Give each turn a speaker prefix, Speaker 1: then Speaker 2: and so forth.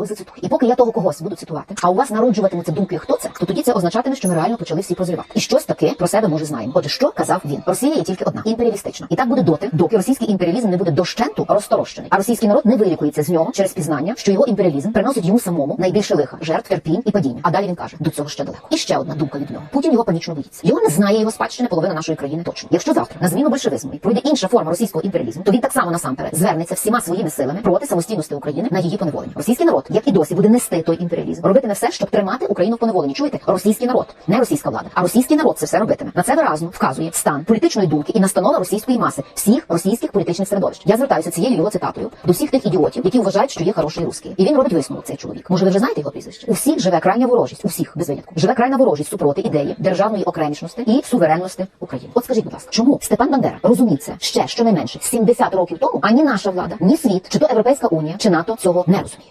Speaker 1: когось зацитую. І поки я того когось буду цитувати, а у вас народжуватимуться думки, хто це, то тоді це означатиме, що ми реально почали всі прозрівати. І щось таке про себе може знаємо. Отже, що казав він? Росія є тільки одна імперіалістична. І так буде доти, доки російський імперіалізм не буде дощенту розторощений. А російський народ не вилікується з нього через пізнання, що його імперіалізм приносить йому самому найбільше лиха, жертв, терпінь і падіння. А далі він каже: до цього ще далеко. І ще одна думка від нього. Путін його панічно боїться. Його не знає його спадщини половина нашої країни точно. Якщо завтра на зміну большевизму пройде інша форма російського імперіалізму, то він так само насамперед звернеться всіма своїми силами проти самостійності України на її поневолення. Російський народ, як і досі, буде нести той імперіалізм, робитиме все, щоб тримати Україну в поневоленні. Чуєте? Російський народ, не російська влада, а російський народ це все робитиме. На це виразно вказує стан політичної думки і настанова російської маси всіх російських політичних середовищ. Я звертаюся цією його цитатою до всіх тих ідіотів, які вважають, що є хороший русський. І він робить висновок цей чоловік. Може, ви вже знаєте його прізвище? У всіх живе крайня ворожість, у всіх без винятку. Живе крайня ворожість супроти ідеї державної окремішності і суверенності України. От скажіть, будь ласка, чому Степан Бандера розумів це ще щонайменше 70 років тому, ані наша влада, ні світ, чи то Європейська унія, чи НАТО цього не розуміє.